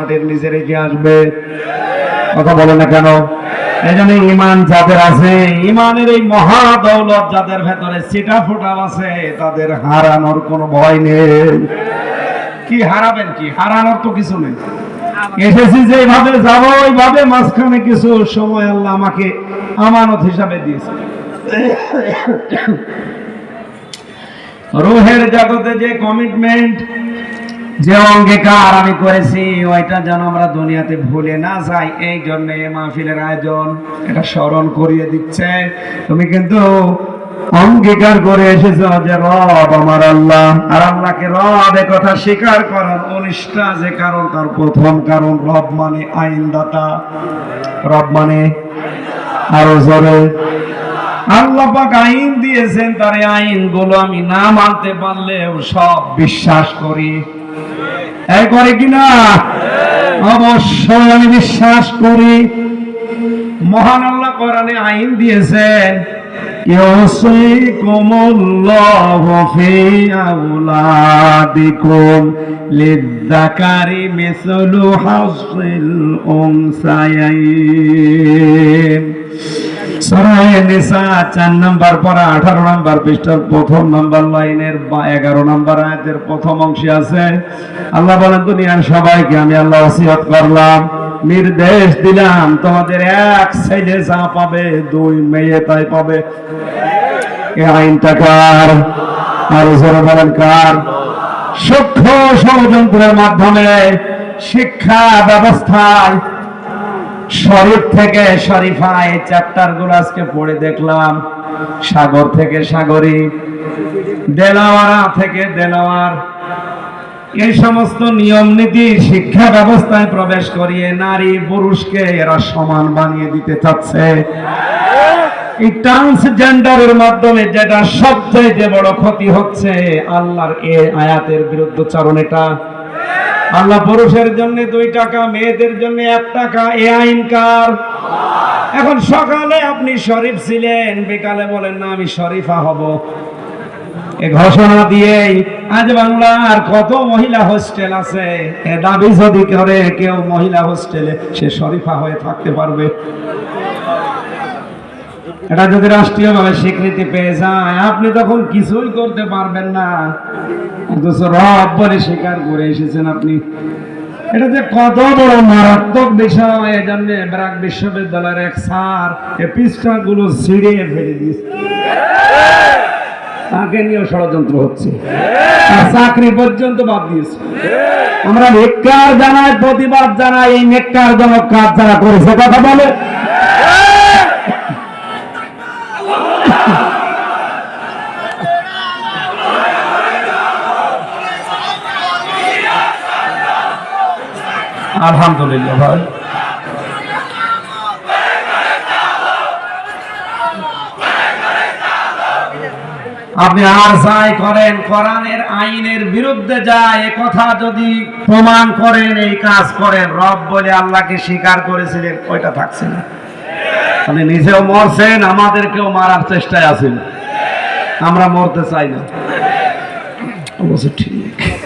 মাটির নিচে রেখে আসবে। কথা না কেন? এই জন্য ইমান যাদের আছে, ইমানের এই মহা দৌলত যাদের ভেতরে আছে, তাদের হারানোর কোনো ভয় নেই। কি হারাবেন কি? হারানোর তো কিছু নেই। এসেছি যেভাবে যাব, ওইভাবে মাঝখানে কিছু সময় আল্লাহ আমাকে আমানত হিসাবে দিয়েছে। রুহের জগতে যে কমিটমেন্ট যে অঙ্গীকার আমি করেছি, ওইটা যেন আমরা দুনিয়াতে ভুলে না যাই। এই জন্য মাহফিলের আয়োজন এটা স্মরণ করিয়ে দিচ্ছে। তুমি কিন্তু অঙ্গীকার করে এসেছ যে রব আমার আল্লাহ, আর আল্লাহকে রব কথা স্বীকার করার অনিষ্ঠা যে কারণ, তার প্রথম কারণ রব মানে আইনদাতা, রব মানে আরও জোরে আল্লাহ পাক আইন দিয়েছেন, তার আইনগুলো আমি না মানতে পারলেও সব বিশ্বাস করি। এই করে কিনা? অবশ্যই আমি বিশ্বাস করি। মহান আল্লাহ কোরআনে আইন দিয়েছেন ইউসিকুমুল্লাহু ফি আওলাদিকুম লিযযাকারি মিসলু হাসিল উনসায়াইন আঠারো নম্বর প্রথম নম্বর লাইনের এগারো নম্বর প্রথম অংশে আছে। নির্দেশ দিলাম, তোমাদের এক ছেলে যা পাবে, দুই মেয়ে তাই পাবে। আইনটা কার? আর বলেন, কার? সূক্ষ্ম ষড়যন্ত্রের মাধ্যমে শিক্ষা ব্যবস্থায় শরীফ থেকে শরীফা, এই চ্যাপ্টারগুলো আজকে পড়ে দেখলাম। সাগর থেকে সাগরী, দেলাওয়ারা থেকে দেলাওয়ার। এই সমস্ত নিয়ম নীতি শিক্ষা ব্যবস্থায় প্রবেশ করিয়ে নারী পুরুষকে এরা সমান বানিয়ে দিতে চাচ্ছে। এই ট্রান্সজেন্ডারের মাধ্যমে যেটা সবচেয়ে যে বড় ক্ষতি হচ্ছে, আল্লাহর এ আয়াতের বিরুদ্ধচারণ এটা। আল্লাহ পুরুষের জন্য দুই টাকা, মেয়েদের জন্য এক টাকা, এ আইন কার? এখন সকালে আপনি শরীফ ছিলেন, বিকালে বলেন, না, আমি শরীফা হব। এ ঘোষণা দিয়েই আজ বাংলার কত মহিলা হোস্টেল আছে। এ দাবি যদি করে, কেউ মহিলা হোস্টেলে সে শরীফা হয়ে থাকতে পারবে। এটা যদি রাষ্ট্রীয়ভাবে স্বীকৃতি পেয়ে যায়, আপনি তখন কিছুই করতে পারবেন না। রব বলে স্বীকার করে এসেছেন আপনি। এটা যে কত বড় মারাত্মক বিষয় এই ব্রাক বিশ্ববিদ্যালয়ের এক স্যার এই পৃষ্ঠাগুলো ছিঁড়িয়ে ফেলে দিয়েছে। তাকে নিয়েও ষড়যন্ত্র হচ্ছে। চাকরি পর্যন্ত বাদ দিয়েছে। আমরা নেককার জানাই, প্রতিবাদ জানাই, এই নেককার জনক কাজ যারা করেছে, কথা বলে। আলহামদুলিল্লাহ, ভাই। আপনি আর যাই করেন, কোরআনের আইনের বিরুদ্ধে যায়, এ কথা যদি প্রমাণ করেন, এই কাজ করেন, রব বলে আল্লাহকে স্বীকার করেছিলেন, ওইটা থাকছে না। আপনি নিজেও মরছেন, আমাদেরকেও মারার চেষ্টায় আছেন। আমরা মরতে চাই না। অবশ্য ঠিক।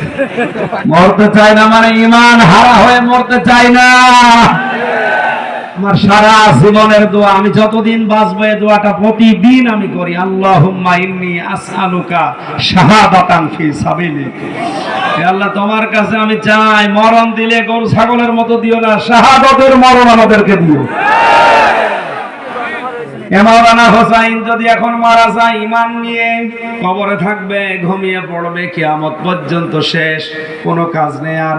মরতে চাই না মানে ইমান হারা হয়ে মরতে চাই না। আমার সারা জীবনের দোয়া, আমি যতদিন বাঁচবো দোয়াটা প্রতিদিন আমি করি। আল্লাহুম্মা ইন্নি আসআলুকা শাহাদাতান ফি সাবিলিক। আল্লাহ, তোমার কাছে আমি চাই মরণ দিলে গরু ছাগলের মতো দিও না, শাহাদাতের মরণ আমাদেরকে দিও। হোসাইন যদি এখন মারা যায় ইমান নিয়ে কবরে থাকবে, ঘুমিয়ে পড়বে, কিয়ামত পর্যন্ত শেষ, কোনো কাজ নেই আর।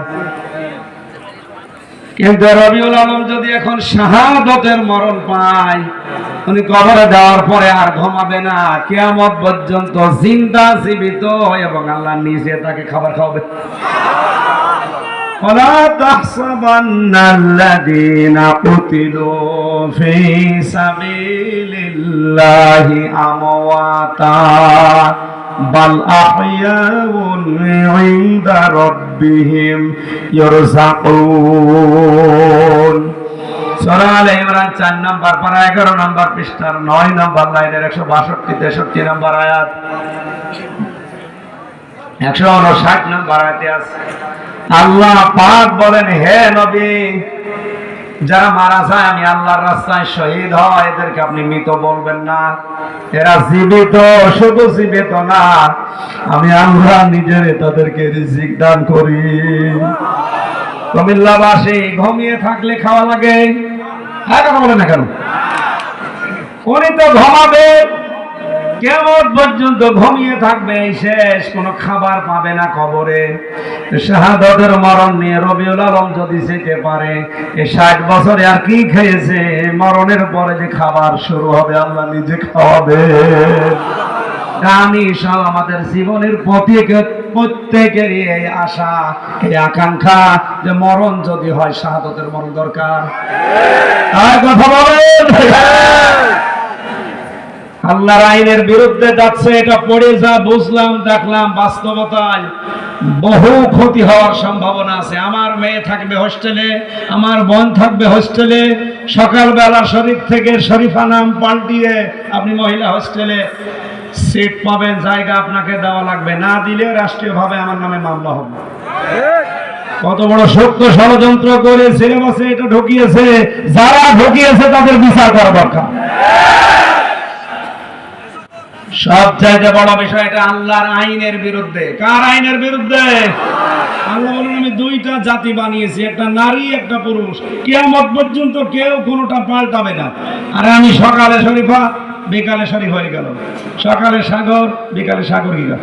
কিন্তু রবিউল আলম যদি এখন শাহাদতের মরণ পায়, উনি কবরে দেওয়ার পরে আর ঘুমাবে না, কেয়ামত পর্যন্ত জিন্দা জীবিত এবং আল্লাহ নিজে তাকে খাবার খাওয়াবে। ولا تحسبن الذين قتلوا في سبيل الله أمواتا بل أحياء عند ربهم يرزقون সূরা আলে ইমরান 4 নম্বর পারা 11 নম্বর পৃষ্ঠার 9 নম্বর লাইনের 162 63 নম্বর আয়াত একশো উনষাট নম্বর আয়াতে আছে, আল্লাহ পাক বলেন, হে নবী, যারা মারা যায়, আমি আল্লাহর রাস্তায় শহীদ হয় এদেরকে আপনি মৃত বলবেন না। এরা জীবিত, শুধু জীবিত না, আমি আল্লাহ নিজের তাদেরকে রিজিক দান করি। কুমিল্লাবাসী, ঘুমিয়ে থাকলে খাওয়া লাগে? হ্যাঁ কথা বলে না কেন? উনি তো ঘুমাবে কেমন পর্যন্ত ঘুমিয়ে থাকবে এই শেষ, কোনো খাবার পাবে না কবরে। শাহাদতের মরণ নিয়ে রবিউল আলম যদি যেতে পারে, এই ষাট বছরে আর কি খেয়েছে? মরণের পরে যে খাবার শুরু হবে, আল্লাহ নিজে খাওয়াবে। আমি সব আমাদের জীবনের প্রত্যেক প্রত্যেকেরই এই আশা, এই আকাঙ্ক্ষা যে মরণ যদি হয়, শাহাদতের মরণ দরকার। কথা বলেন। আল্লাহর আইনের বিরুদ্ধে যাচ্ছে, এটা পড়ে যা বুঝলাম, দেখলাম বাস্তবতায় বহু ক্ষতি হওয়ার সম্ভাবনা আছে। আমার মেয়ে থাকবে হোস্টেলে, আমার বোন থাকবে হোস্টেলে, সকালবেলা শরীফ থেকে শরীফা নাম পাল্টিয়ে আপনি মহিলা হোস্টেলে সিট পাবেন, জায়গা আপনাকে দেওয়া লাগবে। না দিলে রাষ্ট্রীয়ভাবে আমার নামে মামলা হবে। কত বড় সত্য ষড়যন্ত্র করে সিলেবাসে এটা ঢুকিয়েছে, যারা ঢুকিয়েছে তাদের বিচার করা দরকার। সবচাইতে বড় বিষয় এটা আল্লাহর আইনের বিরুদ্ধে। কার আইনের বিরুদ্ধে? আল্লাহ বলেন, আমি দুইটা জাতি বানিয়েছি, একটা নারী, একটা পুরুষ। কেয়ামত পর্যন্ত কেউ কোনোটা পাল্টাবে না। আর আমি সকালে শরীফা, বিকালে শরীফ হয়ে গেল। সকালে সাগর, বিকালে সাগর গিরা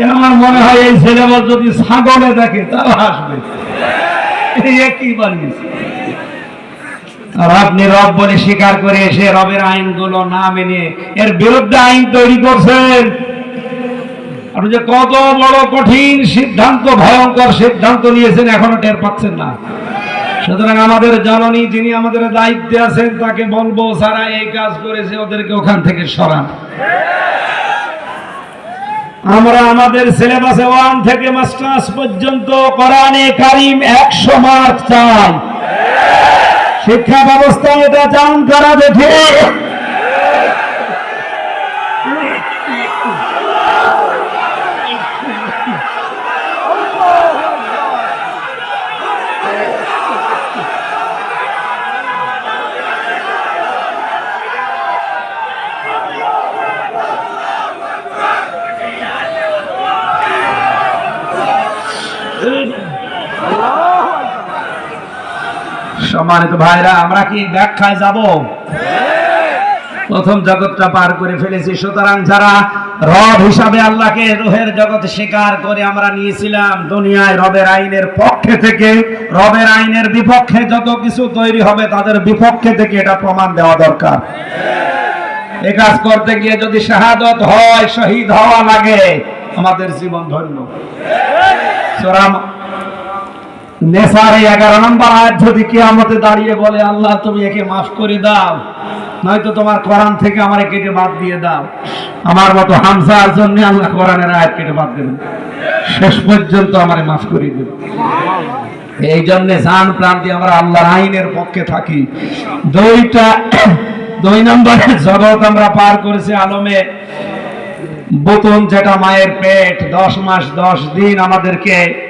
এ আমার মনে হয় এই সিলেবাস যদি ছাগলে দেখে, তাও আসবে। একই বানিয়েছে। আপনি রব বলে স্বীকার করে এসে রবের আইনগুলো না মেনে এর বিরুদ্ধে আইন তৈরি করছেন। যে কত বড় কঠিন সিদ্ধান্ত, ভয়ঙ্কর সিদ্ধান্ত নিয়েছেন, এখনও টের পাচ্ছেন না। সুতরাং আমাদের জননী যিনি আমাদের দায়িত্বে আছেন, তাকে বলব, সারা এই কাজ করেছে, ওদেরকে ওখান থেকে সরান। আমরা আমাদের সিলেবাসে ওয়ান থেকে মাস্টার্স পর্যন্ত কোরআনে কারিম একশো মার্ক চাই। শিক্ষা ব্যবস্থা এটা চান করা দেখে সম্মানিত ভাইরা, আমরা কি ব্যাখ্যায় যাব? প্রথম জগৎটা পার করে ফেলেছি। সুতরাং যারা রব হিসাবে আল্লাহকে রোহের জগৎ স্বীকার করে আমরা নিয়েছিলাম, দুনিয়ায় রবের আইনের পক্ষে থেকে, রবের আইনের বিপক্ষে যত কিছু তৈরি হবে তাদের বিপক্ষে থেকে এটা প্রমাণ দেওয়া দরকার। এ কাজ করতে গিয়ে যদি শাহাদত হয়, শহীদ হওয়া লাগে, আমাদের জীবন ধন্য। সোরাম নেসারে এগারো নম্বর আয়াত, যদি কে কেয়ামতে দাঁড়িয়ে বলে, আল্লাহ, তুমি একে মাফ করে দাও, নয়তো তোমার কোরআন থেকে আমার কেটে বাদ দিয়ে দাও। আমার মতো হামসার জন্য আল্লাহ কোরআনের আয়াত কেটে বাদ দেবেন। শেষ পর্যন্ত আমার মাফ করে দেবে এই জন্যে জান প্রাণ দিয়ে আমরা আল্লাহর আইনের পক্ষে থাকি। দুইটা, দুই নম্বরের জগৎ আমরা পার করেছি আলমে। বোতন যেটা মায়ের পেট, দশ মাস দশ দিন আমাদেরকে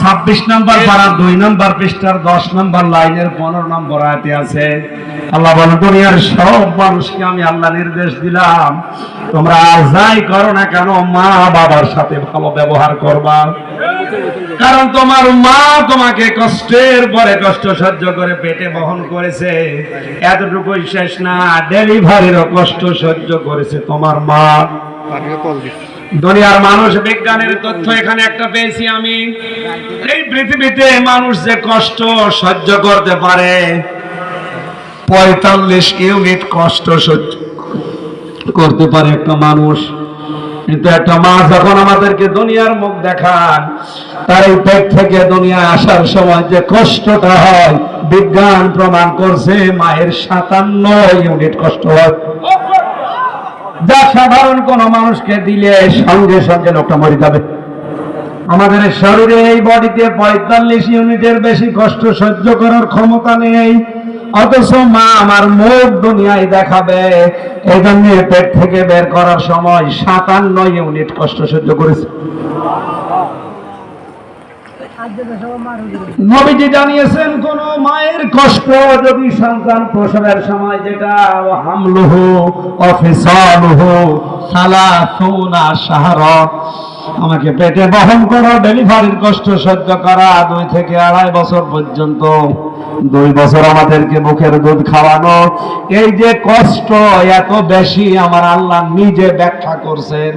ছাব্বিশ নম্বর পাড়ার দুই নম্বর পৃষ্ঠার দশ নম্বর লাইনের পনেরো নম্বর আয়তে আছে। আল্লাহ বলে দুনিয়ার সব মানুষকে আমি আল্লাহ নির্দেশ দিলাম। তোমরা যাই করো না কেন মা বাবার সাথে ভালো ব্যবহার করবা। কারণ তোমার মা তোমাকে কষ্টের পরে কষ্ট সহ্য করে পেটে বহন করেছে। এতটুকুই শেষ না ডেলিভারিরও কষ্ট সহ্য করেছে তোমার মা। দুনিয়ার মানুষ বিজ্ঞানের তথ্য এখানে একটা পেয়েছি আমি। এই পৃথিবীতে মানুষ যে কষ্ট সহ্য করতে পারে, পঁয়তাল্লিশ ইউনিট কষ্ট সহ্য করতে পারে একটা মানুষ। কিন্তু একটা মা যখন আমাদেরকে দুনিয়ার মুখ দেখান তার এই পেট থেকে দুনিয়া আসার সময় যে কষ্টটা হয়, বিজ্ঞান প্রমাণ করছে মায়ের সাতান্ন ইউনিট কষ্ট হয়। যা সাধারণ কোন মানুষকে দিলে সঙ্গে সঙ্গে লোকটা মরে যাবে। আমাদের শরীরে এই বডিতে পঁয়তাল্লিশ ইউনিটের বেশি কষ্ট সহ্য করার ক্ষমতা নেই। অথচ মা আমার মুখ দুনিয়ায় দেখাবে। এই জন্য পেট থেকে বের করার সময় সাতান্ন ইউনিট কষ্ট সহ্য করেছে। নবীজি জানিয়েছেন, কোন মায়ের কষ্ট যদি সন্তান প্রসবের সময় যেটা, হামলুহু, অফিসালুহু সালাসুনা শাহরা, আমাকে পেটে বহন করা, ডেলিভারির কষ্ট সহ্য করা, দুই থেকে আড়াই বছর পর্যন্ত, দুই বছর আমাদেরকে মুখের দুধ খাওয়ানো, এই যে কষ্ট এত বেশি আমার আল্লাহ নিজে ব্যাখ্যা করছেন।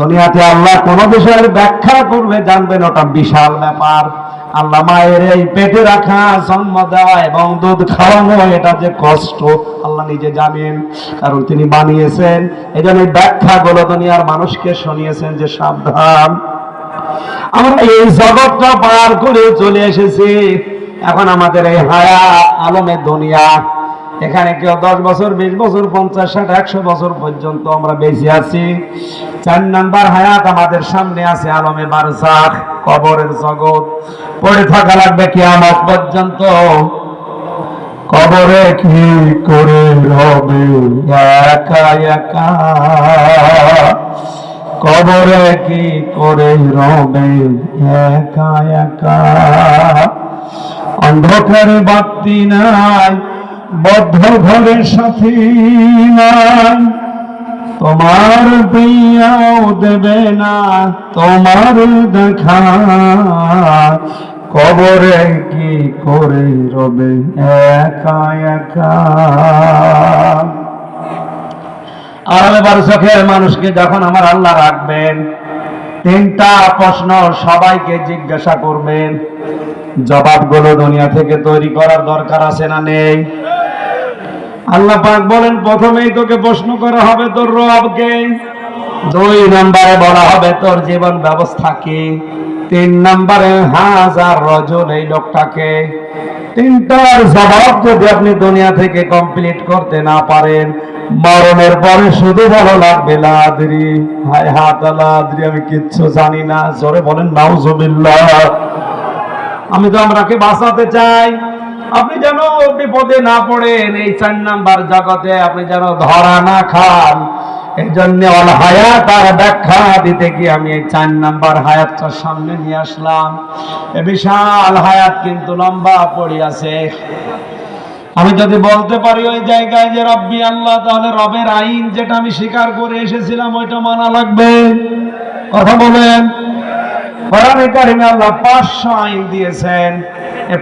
দুনিয়াতে আল্লাহ কোন বিষয়ের ব্যাখ্যা করবে জানবেন ওটা বিশাল ব্যাপার। আল্লাহ মায়ের এই পেটে রাখা, জন্ম দেওয়া এবং দুধ খাওয়ানো, এটা যে কষ্ট, আল্লাহ নিজে জানেন, কারণ তিনি বানিয়েছেন। এই জন্য এই ব্যাখ্যাগুলো দুনিয়ার মানুষকে শুনিয়েছেন যে সাবধান। আমরা এই জগৎটা পার করে চলে এসেছি। এখন আমাদের এই হায়া আলমের দুনিয়া। এখানে কেউ দশ বছর, বিশ বছর, পঞ্চাশ, ষাট, একশো বছর পর্যন্ত আমরা বেঁচে আছি। চার নাম্বার হায়াত আমাদের সামনে আছে আলমে বারসাখ, কবরের জগৎ। পড়ে থাকা লাগবে কিয়ামত পর্যন্ত। কবরে কি করে রবে? একা একা। কবরে কি করে রবে? একা একা। অন্ধকারে বাতি নাই, বদ্ধ ঘরের সাথী নাই। তোমার বিয়াও দেবে না, তোমার দেখা। কবরে কি করে রবে? একা একা। আর এবার চোখের মানুষকে যখন আমার আল্লাহ রাখবেন, তিনটা প্রশ্ন সবাইকে জিজ্ঞাসা করবেন। জবাবগুলো দুনিয়া থেকে তৈরি করার দরকার আছে না নেই? আল্লাহ পাক বলেন, প্রথমেই তোকে প্রশ্ন করা হবে তোর রবকে। দুই নম্বরে বলা হবে, তোর জীবন ব্যবস্থা কি? তিন নম্বরে, হাজার রজন এই লোকটাকে। তিনটার জবাব যদি আপনি দুনিয়া থেকে কমপ্লিট করতে না পারেন, মরণের পরে শুধু ভালো লাগবে, লাদ্রি। হায় হাত, লাদ্রি, আমি কিচ্ছু জানি না। জোরে বলেন, নাউজুবিল্লাহ। আমি তো আমরাকে বাঁচাতে চাই। আপনি যেন বিপদে না পড়েন, এই চার নাম্বার জগতে আপনি যেন ধরা না খান এই জন্য হায়াত আর ব্যাখ্যা দিতে গিয়ে আমি এই চার নাম্বার হায়াতটা সামনে নিয়ে আসলাম। এ বিশাল হায়াত কিন্তু লম্বা পড়ে আছে। আমি যদি বলতে পারি ওই জায়গায় যে রব্বি আল্লাহ, তাহলে রবের আইন যেটা আমি স্বীকার করে এসেছিলাম, ওইটা মানা লাগবে। কথা বলেন? আল্লাহ পাঁচশো আইন দিয়েছেন।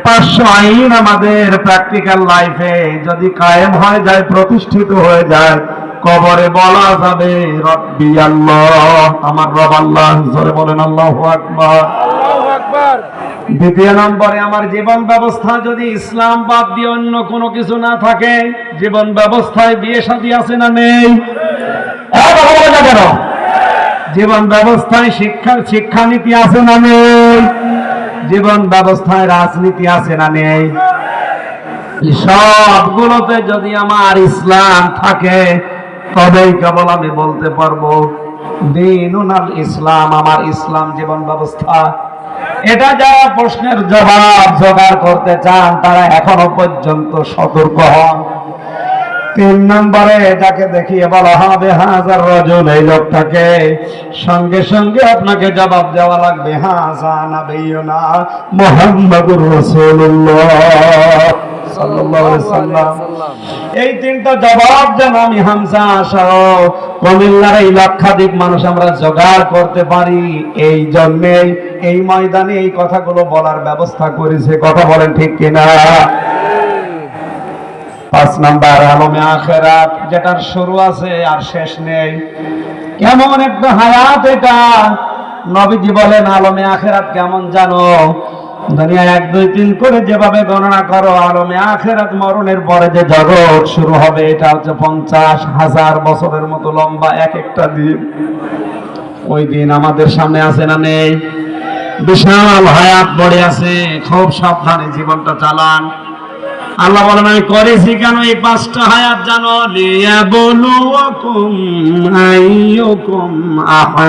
পাঁচশো আইন আমাদের প্র্যাকটিক্যাল লাইফে যদি কায়েম হয়ে যায় প্রতিষ্ঠিত হয়ে যায় কবরে বলা যাবে রব্বি আল্লাহ। আমার রব আল্লাহ জোরে বলেন আল্লাহ আকবার। দ্বিতীয় নম্বরে আমার জীবন ব্যবস্থা যদি ইসলাম বাদ দিয়ে অন্য কোনো কিছু না থাকে জীবন ব্যবস্থায় বিয়ে শাদী আছে না নেই? কেন? জীবন ব্যবস্থায় শিক্ষা শিক্ষানীতি আছে না নেই? জীবন ব্যবস্থায় রাজনীতি আছে না নেই? সবগুলোতে যদি আমার ইসলাম থাকে, তবেই কেবল আমি বলতে পারব দিনুনাল ইসলাম আমার ইসলাম জীবন ব্যবস্থা। এটা যারা প্রশ্নের জবাব জোগাড় করতে চান, তারা এখনও পর্যন্ত সতর্ক হন। তিন নম্বরে যাকে দেখিয়ে বলা হবে, হাজার রজন এই লোকটাকে সঙ্গে সঙ্গে আপনাকে জবাব দেওয়া লাগবে, হাজা না মোহাম্মদুর রসুল্লাহ এই তিনটা জবাব যেন আমি হামজা সহ কুমিল্লার এই লক্ষাধিক মানুষ আমরা জোগাড় করতে পারি, এই জন্যেই এই ময়দানে এই কথাগুলো বলার ব্যবস্থা করেছে। কথা বলেন ঠিক কিনা? পাঁচ নাম্বার আলমে আখেরাত, যেটার শুরু আছে আর শেষ নেই। কেমন একটা হায়াত এটা। নবীজি বলেন, আলমে আখেরাত কেমন জানো? দুনিয়া এক, দুই, তিন করে যেভাবে গণনা করো, আলমে আখেরাত মরণের পরে যে জগৎ শুরু হবে, এটা হচ্ছে পঞ্চাশ হাজার বছরের মতো লম্বা এক একটা দিন। ওই দিন আমাদের সামনে আছে না নেই? বিশাল হায়াত পড়ে আছে। খুব সাবধানে জীবনটা চালান। আল্লাহ বলেন আমি করেছি কেন এই পাঁচটা হায়াত জানো? লিয়া বলু আইয়ুকুম আহা